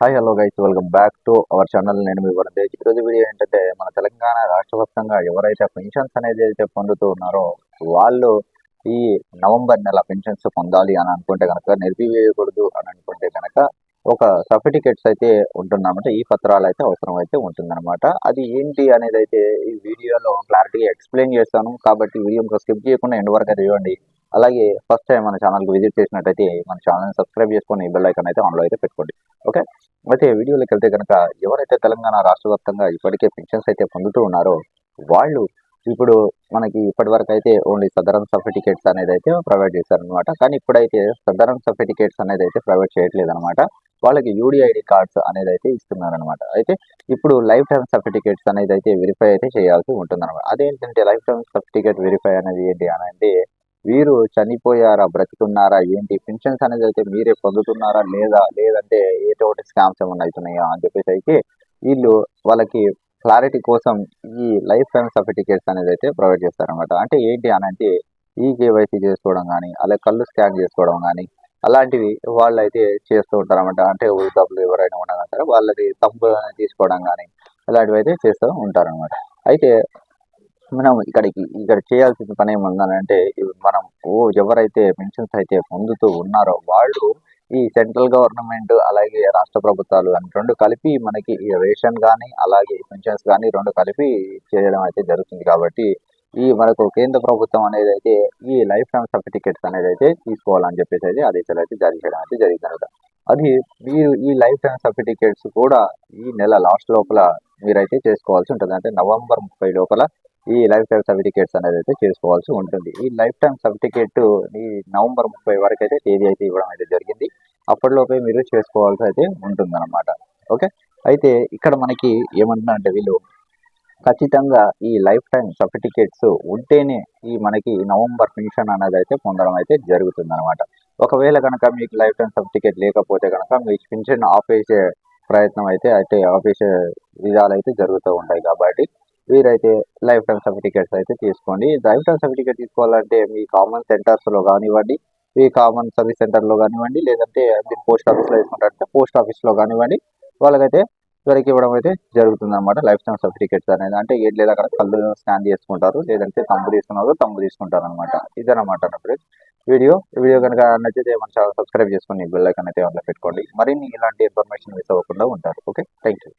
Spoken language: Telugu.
Hi hello guys welcome back to our channel నేను మీ వరదేజ్ ఈరోజు వీడియో ఏంటంటే మన తెలంగాణ రాష్ట్ర వ్యాప్తంగా ఎవరైతే పెన్షన్స్ అనేది అయితే పొందుతూ ఉన్నారో వాళ్ళు ఈ నవంబర్ నెల పెన్షన్స్ పొందాలి అని అనుకుంటే కనుక నిలిపివేయకూడదు అని అనుకుంటే కనుక ఒక సర్టిఫికెట్స్ అయితే ఉంటుందన్నమాట. ఈ పత్రాలు అయితే అవసరం అయితే ఉంటుందన్నమాట. అది ఏంటి అనేది అయితే ఈ వీడియోలో క్లారిటీగా ఎక్స్ప్లెయిన్ చేస్తాను. కాబట్టి వీడియో స్కిప్ చేయకుండా ఎండ్ వరకు అయితే చూడండి. అలాగే ఫస్ట్ టైం మన ఛానల్కి విజిట్ చేసినట్టయితే మన ఛానల్ని సబ్స్క్రైబ్ చేసుకొని బెల్ ఐకాన్ అయితే ఆన్లో అయితే పెట్టుకోండి. ఓకే అయితే వీడియోలోకి వెళ్తే కనుక ఎవరైతే తెలంగాణ రాష్ట్ర వ్యాప్తంగా ఇప్పటికే పెన్షన్స్ అయితే పొందుతూ ఉన్నారో వాళ్ళు ఇప్పుడు మనకి ఇప్పటి వరకు అయితే ఓన్లీ సదరన్ సర్టిఫికేట్స్ అనేది అయితే ప్రొవైడ్ చేశారనమాట కానీ ఇప్పుడైతే సదరన్ సర్టిఫికేట్స్ అనేది అయితే ప్రొవైడ్ చేయట్లేదు అనమాట వాళ్ళకి యూడిఐడి కార్డ్స్ అనేది అయితే ఇస్తున్నారనమాట అయితే ఇప్పుడు లైఫ్ టైమ్ సర్టిఫికేట్స్ అనేది అయితే వెరిఫై అయితే చేయాల్సి ఉంటుందన్నమాట. అదేంటంటే లైఫ్ టైమ్ సర్టిఫికేట్ వెరిఫై అనేది ఏంటి అని అంటే వీరు చనిపోయారా బ్రతుకున్నారా ఏంటి? పెన్షన్స్ అనేది అయితే మీరే పొందుతున్నారా లేదా? లేదంటే ఏటోటి స్కామ్స్ ఏమైనా అవుతున్నాయా అని చెప్పేసి అయితే వీళ్ళు వాళ్ళకి క్లారిటీ కోసం ఈ లైఫ్ టైం సర్టిఫికేట్స్ అనేది అయితే ప్రొవైడ్ చేస్తారనమాట అంటే ఏంటి అని అంటే ఈ కేవైసీ చేసుకోవడం కానీ అలాగే కళ్ళు స్కాన్ చేసుకోవడం కానీ అలాంటివి వాళ్ళు అయితే చేస్తూ ఉంటారన్నమాట. అంటే వృద్ధాపులు ఎవరైనా ఉన్నా సరే వాళ్ళది తప్పు తీసుకోవడం కానీ అలాంటివి అయితే చేస్తూ ఉంటారనమాట అయితే మనం ఇక్కడికి ఇక్కడ చేయాల్సిన పని ఏముందనంటే మనం ఎవరైతే పెన్షన్స్ అయితే పొందుతూ ఉన్నారో వాళ్ళు ఈ సెంట్రల్ గవర్నమెంట్ అలాగే రాష్ట్ర ప్రభుత్వాలు అని రెండు కలిపి మనకి ఈ రేషన్ కానీ అలాగే పెన్షన్స్ కానీ రెండు కలిపి చేయడం అయితే జరుగుతుంది కాబట్టి ఈ మనకు కేంద్ర ప్రభుత్వం అనేది అయితే ఈ లైఫ్ టైమ్ సర్టిఫికేట్స్ అనేది అయితే తీసుకోవాలని చెప్పేసి అయితే ఆదేశాలు అయితే జారీ చేయడం అయితే జరిగింది అది మీరు ఈ లైఫ్ టైమ్ సర్టిఫికేట్స్ కూడా ఈ నెల లాస్ట్ లోపల మీరైతే చేసుకోవాల్సి ఉంటుంది. అంటే నవంబర్ ముప్పై లోపల ఈ లైఫ్ టైం సర్టిఫికేట్స్ అనేది అయితే చేసుకోవాల్సి ఉంటుంది. ఈ లైఫ్ టైం సర్టిఫికేట్ ఈ నవంబర్ ముప్పై వరకు అయితే తేదీ అయితే ఇవ్వడం అయితే జరిగింది. అప్పటిలోపే మీరు చేసుకోవాల్సి అయితే ఉంటుందన్నమాట. ఓకే? అయితే ఇక్కడ మనకి ఏమంటున్నారంటే వీళ్ళు ఖచ్చితంగా ఈ లైఫ్ టైం సర్టిఫికేట్స్ ఉంటేనే ఈ మనకి నవంబర్ పెన్షన్ అనేది అయితే పొందడం అయితే జరుగుతుంది అనమాట ఒకవేళ కనుక మీకు లైఫ్ టైం సర్టిఫికేట్ లేకపోతే కనుక మీకు పెన్షన్ ఆపేసే ప్రయత్నం అయితే అయితే ఆపేసే విధాలు అయితే జరుగుతూ ఉంటాయి కాబట్టి వీరైతే లైఫ్ టైం సర్టిఫికేట్స్ అయితే తీసుకోండి. లైఫ్ టైం సర్టిఫికేట్ తీసుకోవాలంటే మీ కామన్ సెంటర్స్లో కానివ్వండి మీ కామన్ సర్వీస్ సెంటర్లో కానివ్వండి లేదంటే మీరు పోస్ట్ ఆఫీస్లో తీసుకుంటారంటే పోస్ట్ ఆఫీస్లో కానివ్వండి వాళ్ళకైతే ఇవరికి ఇవ్వడం అయితే జరుగుతుంది అనమాట లైఫ్ టైం సర్టిఫికేట్స్ అనేది. అంటే ఏం లేదా అక్కడ కళ్ళు స్కాన్ చేసుకుంటారు లేదంటే తమ్ము తీసుకున్నారు తమ్ము తీసుకుంటారు అనమాట ఇదనమాట ఫ్రెండ్స్. వీడియో వీడియో కనుక నచ్చితే మన ఛానల్ సబ్స్క్రైబ్ చేసుకొని బెల్ ఐకాన్ అయితే ఆన్లో పెట్టుకోండి. మరిన్ని ఇలాంటి ఇన్ఫర్మేషన్ మిస్ అవ్వకుండా ఉంటారు. ఓకే? Thank you